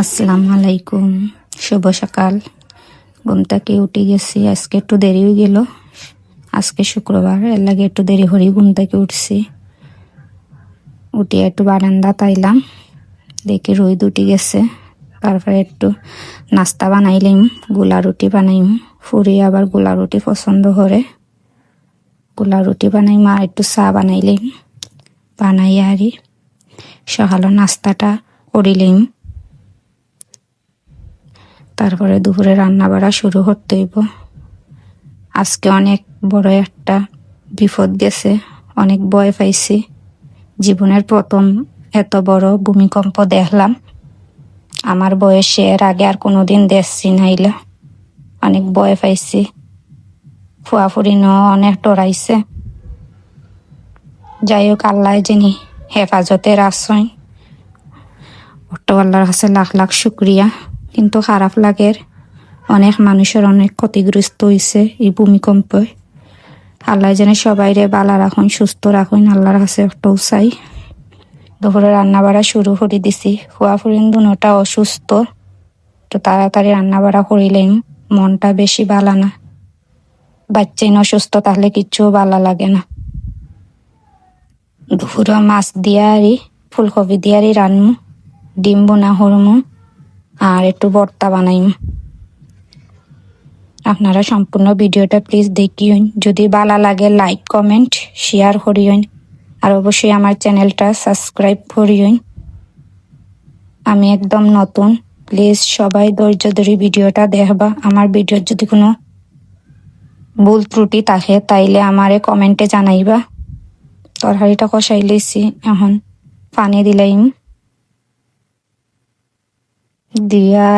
আসসালামু আলাইকুম শুভ সকাল। ঘুম থেকে উঠে গেছি? আজকে একটু দেরি হয়ে গেল। আজকে শুক্রবার, এর লাগে একটু দেরি হরি ঘুম থেকে উঠছি। উঠে একটু বারান্দা তাইলাম। দেখি রোদ উঠে গেছে। তারপরে একটু নাস্তা বানাইলাম, গোলা রুটি বানাইম। ফুরি আবার গোলা রুটি পছন্দ করে। গোলা রুটি বানাইম আর একটু চা বানাইলাম। বানাই আরি সকালের নাস্তাটা করিলাম। তারপরে দুপুরে রান্না বাড়া শুরু করতে হইব আজকে অনেক বড় একটা বিপদ গেছে, অনেক ভয় পাইছি। জীবনের প্রথম এত বড় ভূমিকম্প দেখলাম। আমার বয়সে এর আগে আর কোনোদিন দেখছি নাইলা অনেক ভয় পাইছি। ফুয়াফুরি ন অনেক ডরাইছে। যাই হোক আল্লাহ যিনি হেফাজতের আশ্রয়। অটো আল্লাহর কাছে লাখ লাখ শুক্রিয়া। কিন্তু খারাপ লাগের। অনেক মানুষের অনেক ক্ষতিগ্রস্ত হয়েছে এই ভূমিকম্পে। আল্লাহ যেন সবাইরে বালা রাখুন, সুস্থ রাখুন, আল্লাহর কাছে একটাও চাই। দুপুরে রান্না বাড়া শুরু করে দিছি। ফুয়া ফুরিন দুটা অসুস্থ। তো তাড়াতাড়ি রান্না বাড়া করিলেন, মনটা বেশি বালা না। বাচ্চাই অসুস্থ, তাহলে কিচ্ছু ভালো লাগে না। দুপুরে মাছ দিয়ারি, ফুলকপি দিয়ারি রান্নু, ডিম বোনা হরমু। আর একটু ভর্তা বানাইম আপনারা সম্পূর্ণ ভিডিওটা প্লিজ দেখিয়ন। যদি ভালো লাগে লাইক কমেন্ট শেয়ার করিয়ন। আর অবশ্যই আমার চ্যানেলটা সাবস্ক্রাইব করিয়ন। আমি একদম নতুন। প্লিজ সবাই ধৈর্য ধরে ভিডিওটা দেখবা। আমার ভিডিওর যদি কোনো ভুল ত্রুটি থাকে, তাইলে আমারে কমেন্টে জানাইবা। তরকারিটা কষাই লিছি এখন পানি দিলাইম। দিয়া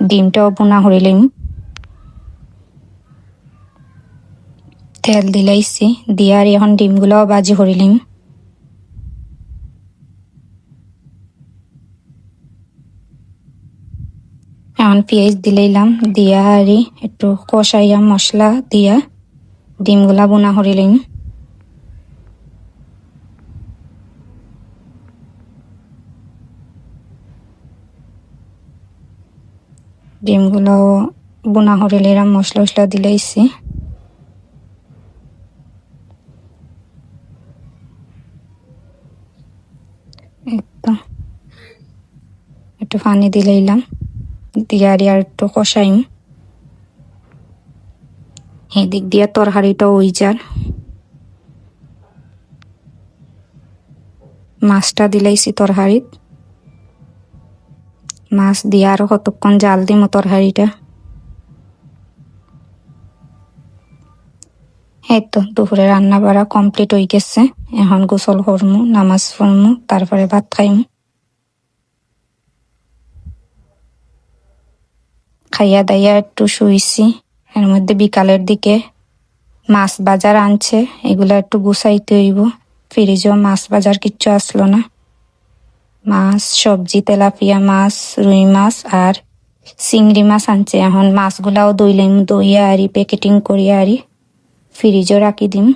ডিমটাও বোনা হরিলাম তেল দিলাইছি দিয়া এখন ডিমগুলাও বাজি হরিলাম এখন পেঁয়াজ দিলাইলাম দিয়া একটু কষাইয়া মশলা দিয়া ডিমগুলা বোনা হরিলাম ডিমগুলো বোনা হরিলেরাম মশলা মশলা দিলাইছি একটু পানি দিলাইলাম দিয়ে আর একটু কষাইম। এদিক দিয়ে তরকারিটা ওই যার মাছটা দিলাইছি তরকারিত। মাছ দিয়ে আরও কতক্ষণ জাল দিমো তরকারিটা এই তো দুপুরে রান্না বাড়া কমপ্লিট হয়ে গেছে। এখন গোসল করমু নামাজ পড়মু তারপরে ভাত খাইমু। খাইয়া দাইয়া একটু শুইছি। এর মধ্যে বিকালের দিকে মাছ বাজার আনছে এগুলা একটু গুছাইতে হইব ফ্রিজেও মাছ বাজার কিচ্ছু আসলো না। মাছ, সবজি, তেলাপিয়া মাছ, রুই মাছ আর চিংড়ি মাছ আনছে। এখন মাছগুলাও দইলাম দইয়া আরি প্যাকেটিং করিয়া আরি ফ্রিজও রাখি দিম।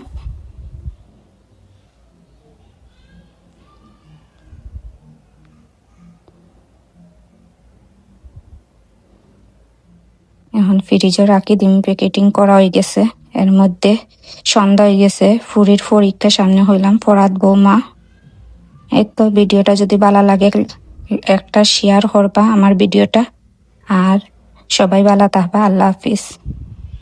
এখন ফ্রিজও রাখি দিম প্যাকেটিং করা হয়ে গেছে। এর মধ্যে সন্ধ্যা হয়ে গেছে, ফুরির পরীক্ষা সামনে হইলাম পরাত বৌমা তো ভিডিওটা যদি ভালো লাগে, একটা শেয়ার করবা আমার ভিডিওটা। আর সবাই ভালো থাকবা, আল্লাহ হাফিজ।